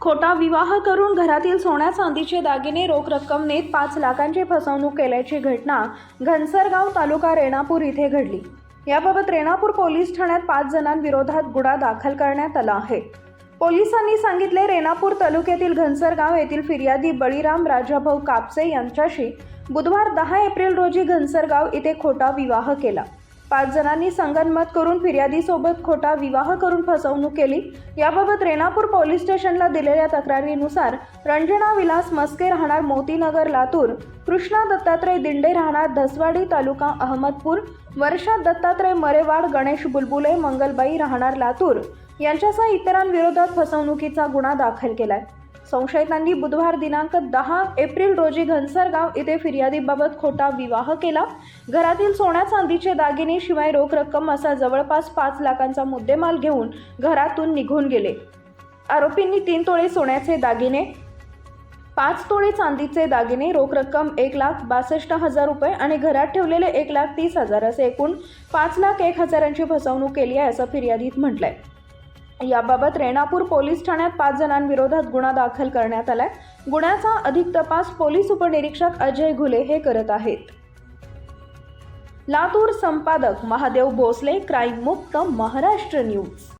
खोटा विवाह करून घरातील सोन्या चांदीचे दागिने रोख रक्कम नेत पाच लाखांची फसवणूक केल्याची घटना घनसरगाव तालुका रेणापूर इथे घडली. याबाबत रेणापूर पोलीस ठाण्यात पाच जणांविरोधात गुन्हा दाखल करण्यात आला आहे. पोलिसांनी सांगितले रेणापूर तालुक्यातील घनसरगाव येथील फिर्यादी बळीराम राजाभाऊ कापसे यांच्याशी बुधवार दहा एप्रिल रोजी घनसरगाव इथे खोटा विवाह केला. पाच जणांनी संगनमत करून फिर्यादीसोबत खोटा विवाह करून फसवणूक केली. याबाबत रेणापूर पोलीस स्टेशनला दिलेल्या तक्रारीनुसार रंजना विलास मस्के राहणार मोतीनगर लातूर कृष्णा दत्तात्रय दिंडे राहणार धसवाडी तालुका अहमदपूर वर्षा दत्तात्रय मरेवाड गणेश बुलबुले मंगलबाई राहणार लातूर. यांच्यासह इतरांविरोधात फसवणुकीचा गुन्हा दाखल केलाय. संशयितांनी बुधवार दिनांक दहा एप्रिल रोजी घनसरगाव इथे फिर्यादीबाबत खोटा विवाह केला. घरातील सोन्या चांदीचे दागिने शिवाय रोख रक्कम असा जवळपास पाच लाखांचा मुद्देमाल घेऊन घरातून निघून गेले. आरोपींनी तीन तोळे सोन्याचे दागिने पाच तोळे चांदीचे दागिने रोख रक्कम एक लाख बासष्ट हजार रुपये आणि घरात ठेवलेले एक लाख तीस हजार असे एकूण पाच लाख एक हजारांची फसवणूक केली आहे असं फिर्यादीत म्हटलंय. याबाबत रेणापूर पोलीस ठाण्यात पाच जणांविरोधात गुन्हा दाखल करण्यात आलाय. गुन्ह्याचा अधिक तपास पोलीस उपनिरीक्षक अजय घुले हे करत आहेत. लातूर संपादक महादेव भोसले क्राईम मुक्त महाराष्ट्र न्यूज.